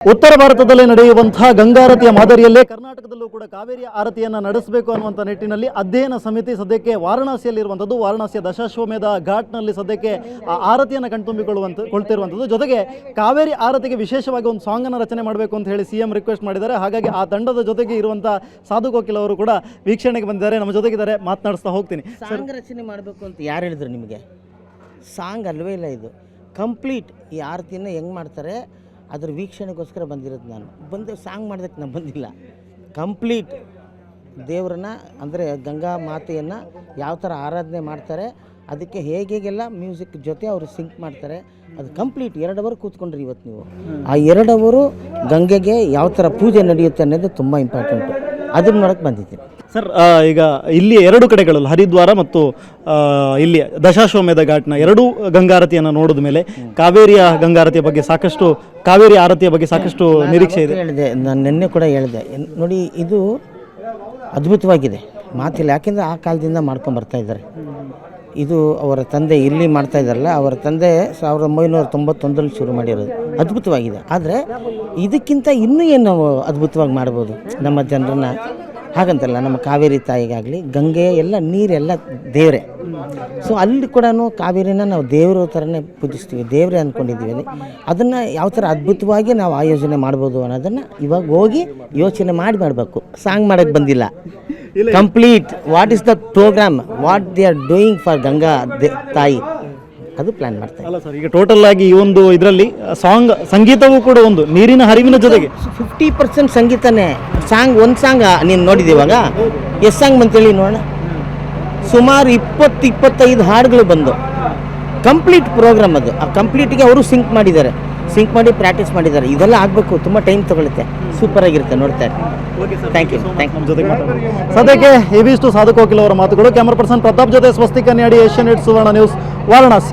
ಉತ್ತರ ಭಾರತದಲ್ಲಿ ನಡೆಯುವಂತಹ ಗಂಗಾರತಿಯ ಮಾದರಿಯಲ್ಲೇ ಕರ್ನಾಟಕದಲ್ಲೂ ಕೂಡ ಕಾವೇರಿಯ ಆರತಿಯನ್ನು ನಡೆಸಬೇಕು ಅನ್ನುವಂಥ ನಿಟ್ಟಿನಲ್ಲಿ ಅಧ್ಯಯನ ಸಮಿತಿ ಸದ್ಯಕ್ಕೆ ವಾರಣಾಸಿಯಲ್ಲಿರುವಂಥದ್ದು, ವಾರಣಾಸಿಯ ದಶಾಶ್ವಮೇಧ ಘಾಟ್ನಲ್ಲಿ ಸದ್ಯಕ್ಕೆ ಆ ಆರತಿಯನ್ನು ಕಣ್ತುಂಬಿಕೊಳ್ಳುವಂತ ಕೊಳ್ತಿರುವಂಥದ್ದು ಜೊತೆಗೆ ಕಾವೇರಿ ಆರತಿಗೆ ವಿಶೇಷವಾಗಿ ಒಂದು ಸಾಂಗನ್ನು ರಚನೆ ಮಾಡಬೇಕು ಅಂತ ಹೇಳಿ ಸಿ ಎಂ ರಿಕ್ವೆಸ್ಟ್ ಮಾಡಿದ್ದಾರೆ. ಹಾಗಾಗಿ ಆ ತಂಡದ ಜೊತೆಗೆ ಇರುವಂಥ ಸಾಧು ಕೋಕಿಲ್ ಅವರು ಕೂಡ ವೀಕ್ಷಣೆಗೆ ಬಂದಿದ್ದಾರೆ. ನಮ್ಮ ಜೊತೆಗಿದ್ದಾರೆ ಮಾತನಾಡಿಸ್ತಾ ಹೋಗ್ತೀನಿ. ಸಾಂಗ್ ರಚನೆ ಮಾಡಬೇಕು ಅಂತ ಯಾರು ಹೇಳಿದ್ರು ನಿಮಗೆ? ಸಾಂಗ್ ಅಲ್ವೇ ಇಲ್ಲ ಇದು. ಕಂಪ್ಲೀಟ್ ಈ ಆರತಿಯನ್ನು ಹೆಂಗೆ ಮಾಡ್ತಾರೆ? ಅದ್ರ ವೀಕ್ಷಣೆಗೋಸ್ಕರ ಬಂದಿರೋದು ನಾನು. ಬಂದು ಸಾಂಗ್ ಮಾಡೋದಕ್ಕೆ ನಾನು ಬಂದಿಲ್ಲ. ಕಂಪ್ಲೀಟ್ ದೇವರನ್ನ, ಅಂದರೆ ಗಂಗಾ ಮಾತೆಯನ್ನು ಯಾವ ಥರ ಆರಾಧನೆ ಮಾಡ್ತಾರೆ, ಅದಕ್ಕೆ ಹೇಗೆ ಹೇಗೆಲ್ಲ ಮ್ಯೂಸಿಕ್ ಜೊತೆ ಅವರು ಸಿಂಕ್ ಮಾಡ್ತಾರೆ, ಅದು ಕಂಪ್ಲೀಟ್ ಎರಡು ಅವರ್ ಕೂತ್ಕೊಂಡ್ರಿ ಇವತ್ತು ನೀವು. ಆ ಎರಡು ಅವರು ಗಂಗೆಗೆ ಯಾವ ಥರ ಪೂಜೆ ನಡೆಯುತ್ತೆ ಅನ್ನೋದು ತುಂಬ ಇಂಪಾರ್ಟೆಂಟು. ಅದನ್ನ ನೋಡೋಕ್ಕೆ ಬಂದಿದ್ದೀನಿ. ಸರ್ ಈಗ ಇಲ್ಲಿ ಎರಡು ಕಡೆಗಳಲ್ಲಿ ಹರಿದ್ವಾರ ಮತ್ತು ಇಲ್ಲಿ ದಶಾಶ್ವಮೇಧ ಘಾಟ್ನ ಎರಡೂ ಗಂಗಾರತಿಯನ್ನು ನೋಡಿದ ಮೇಲೆ ಕಾವೇರಿಯ ಗಂಗಾರತಿಯ ಬಗ್ಗೆ ಸಾಕಷ್ಟು ಕಾವೇರಿ ಆರತಿಯ ಬಗ್ಗೆ ಸಾಕಷ್ಟು ನಿರೀಕ್ಷೆ ಇದೆ. ಹೇಳಿದೆ ನಾನು ನಿನ್ನೆ ಕೂಡ ಹೇಳಿದೆ. ನೋಡಿ ಇದು ಅದ್ಭುತವಾಗಿದೆ. ಮಾತಿಲ್ಲ ಯಾಕೆಂದರೆ ಆ ಕಾಲದಿಂದ ಮಾಡ್ಕೊಂಡು ಬರ್ತಾ ಇದ್ದಾರೆ. ಇದು ಅವರ ತಂದೆ ಇಲ್ಲಿ ಮಾಡ್ತಾ ಇದ್ದಾರಲ್ಲ ಅವರ ತಂದೆ ಸಾವಿರದ ಒಂಬೈನೂರ ತೊಂಬತ್ತೊಂದರಲ್ಲಿ ಶುರು ಮಾಡಿರೋದು. ಅದ್ಭುತವಾಗಿದೆ. ಆದರೆ ಇದಕ್ಕಿಂತ ಇನ್ನೂ ಏನು ನಾವು ಅದ್ಭುತವಾಗಿ ಮಾಡ್ಬೋದು ನಮ್ಮ ಜನರನ್ನ? ಹಾಗಂತಲ್ಲ ನಮ್ಮ ಕಾವೇರಿ ತಾಯಿಗಾಗಲಿ ಗಂಗೆ ಎಲ್ಲ ನೀರೆಲ್ಲ ದೇವರೇ. ಸೊ ಅಲ್ಲಿ ಕೂಡ ಕಾವೇರಿನ ನಾವು ದೇವರ ಥರನೇ ಪೂಜಿಸ್ತೀವಿ ದೇವರೇ ಅಂದ್ಕೊಂಡಿದ್ದೀವಿ ಅಲ್ಲಿ. ಅದನ್ನು ಯಾವ ಥರ ಅದ್ಭುತವಾಗಿ ನಾವು ಆಯೋಜನೆ ಮಾಡ್ಬೋದು ಅನ್ನೋದನ್ನು ಇವಾಗ ಹೋಗಿ ಯೋಚನೆ ಮಾಡಿ ಮಾಡಬೇಕು. ಸಾಂಗ್ ಮಾಡೋಕ್ಕೆ ಬಂದಿಲ್ಲ. Complete what is the program what they are doing for Ganga they- ತಾಯಿ? ಅದು ಪ್ಲಾನ್ ಮಾಡ್ತಾರೆ ಅಲ್ಲ ಸರ್ ಈಗ ಟೋಟಲ್ ಆಗಿ ಈ ಒಂದು ಇದರಲ್ಲಿ ಸಾಂಗ್ ಸಂಗೀತವೂ ಕೂಡ ಒಂದು ನೀರಿನ ಹರಿವಿನ ಜೊತೆಗೆ. ಫಿಫ್ಟಿ ಪರ್ಸೆಂಟ್ ಸಂಗೀತನೇ. ಸಾಂಗ್ ಒಂದು ಸಾಂಗ್ ನೀನು ನೋಡಿದೆ ಇವಾಗ? ಎಷ್ಟು ಸಾಂಗ್ ಬಂತೇಳಿ ನೋಡೋಣ. ಸುಮಾರು ಇಪ್ಪತ್ತು ಇಪ್ಪತ್ತೈದು ಹಾಡುಗಳು ಬಂದು. ಕಂಪ್ಲೀಟ್ ಪ್ರೋಗ್ರಾಮ್ ಅದು. ಆ ಕಂಪ್ಲೀಟಿಗೆ ಅವರು ಸಿಂಕ್ ಮಾಡಿದ್ದಾರೆ. ಸಿಂಕ್ ಮಾಡಿ ಪ್ರಾಕ್ಟೀಸ್ ಮಾಡಿದ್ದಾರೆ. ಇದೆಲ್ಲ ಆಗಬೇಕು. ತುಂಬ ಟೈಮ್ ತಗೊಳುತ್ತೆ. ಸೂಪರ್ ಆಗಿರುತ್ತೆ. ನೋಡ್ತಾ ಥ್ಯಾಂಕ್ ಯು ಥ್ಯಾಂಕ್ ನಮ್ಮ ಜೊತೆಗೆ. ಸದ್ಯಕ್ಕೆ ಇವಿಷ್ಟು ಸಾಧು ಕೋಕಿಲ್ ಅವರ ಮಾತುಗಳು. ಕ್ಯಾಮರಾ ಪರ್ಸನ್ ಪ್ರತಾಪ್ ಜೊತೆ Swasti Kannadi Asianet Suvarna news Varanasi.